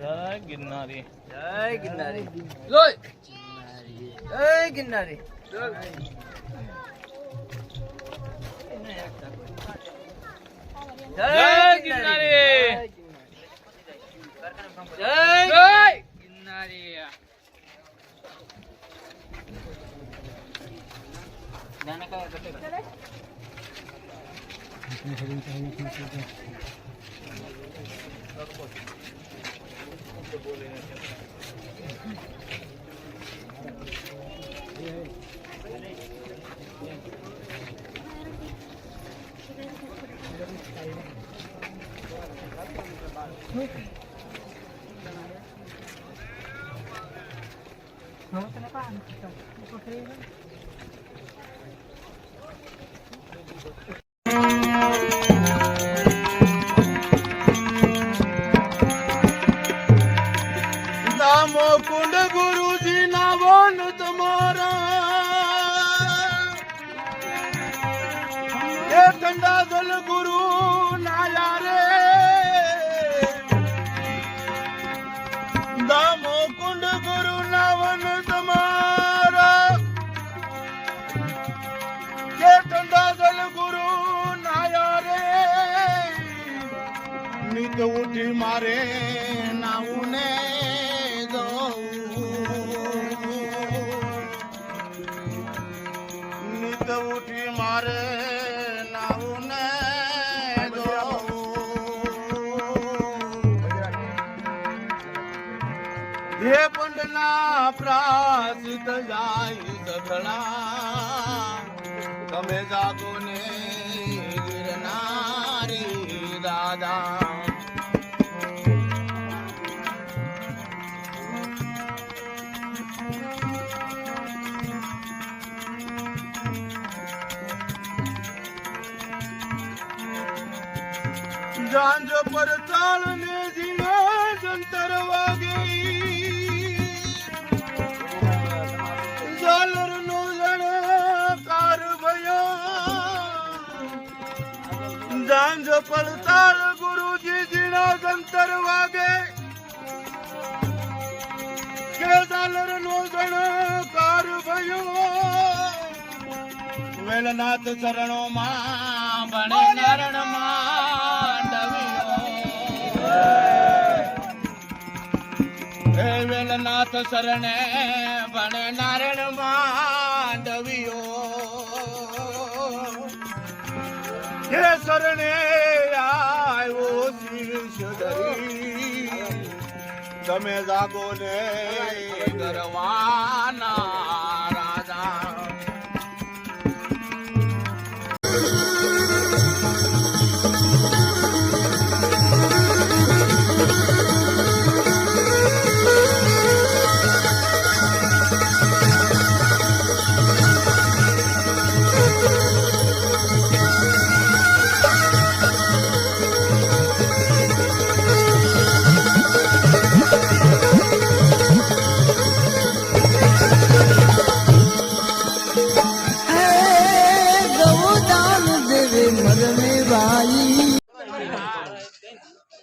જય ગિરનારી. જય ગિરનારી. જોય જય ગિરનારી જય ગિરનારી જય જય ગિરનારી ગુરુ નાયા રે દામો કુંડ ગુરુ નાવન તમારા કે ઠંડા જલ ગુરુ નાયા રે નીત ઉઠી મારે નાવું ને ઉઠી મારે હે પંડના પ્રાસિત જાય સઘળા તમે જાગો ને ગિરનારી દાદા. જાંજ પર તાળ ને જીવા જંતર વાગે. ઝાલર નો જણકાર ભયા જાંજ પર તાળ ગુરુજી જીણા જંતર વાગે. કે ઝાલર નો જણકાર ભયો વેલનાથ ચરણો માં ભણે નારણ માંડવ્યો વેલનાથ શરણે ભણે નારાયણ માંડવીઓ. હે શરણે આવ્યો ધરી તમે જાગો ને ગરવાના.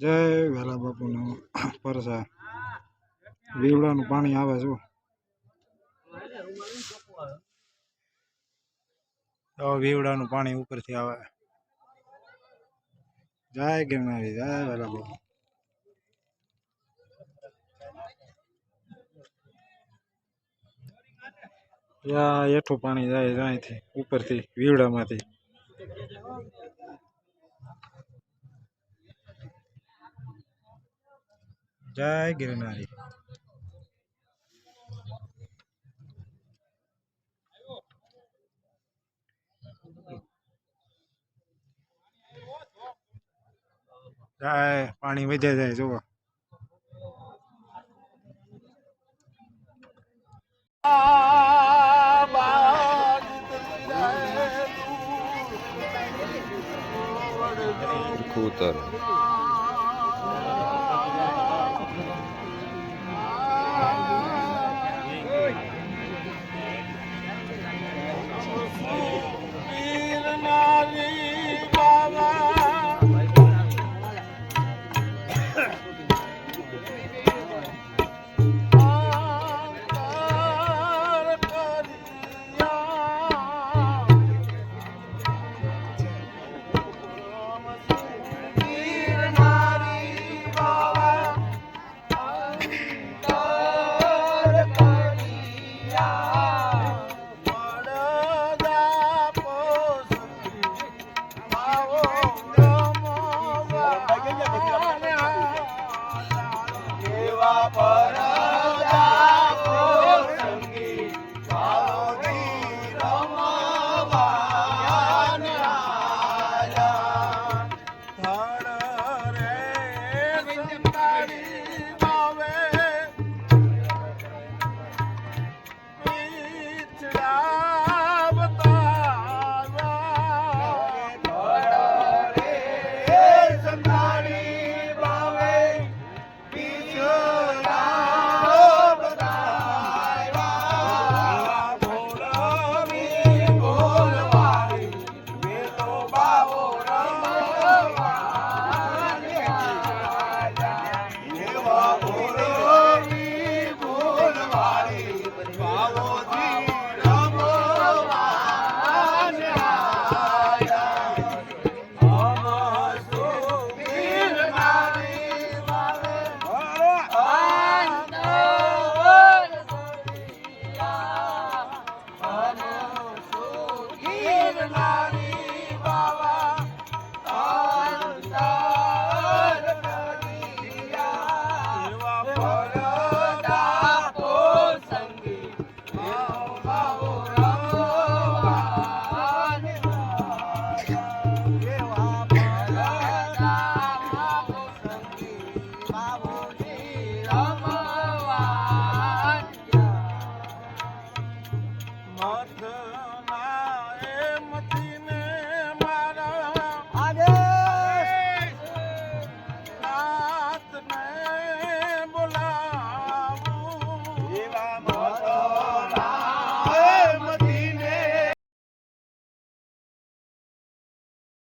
જય વેલા બાપુનો પરસા. વીવડાનું પાણી આવે જો વીવડાનું પાણી ઉપરથી આવે. જય ગિરનારી, જય વેલા બાપુ. યા એઠું પાણી જાય ત્યાંથી ઉપરથી વીવડામાંથી જય ગિરનારી. જાય પાણી વધે જાય જુઓ. કૂતર Bye.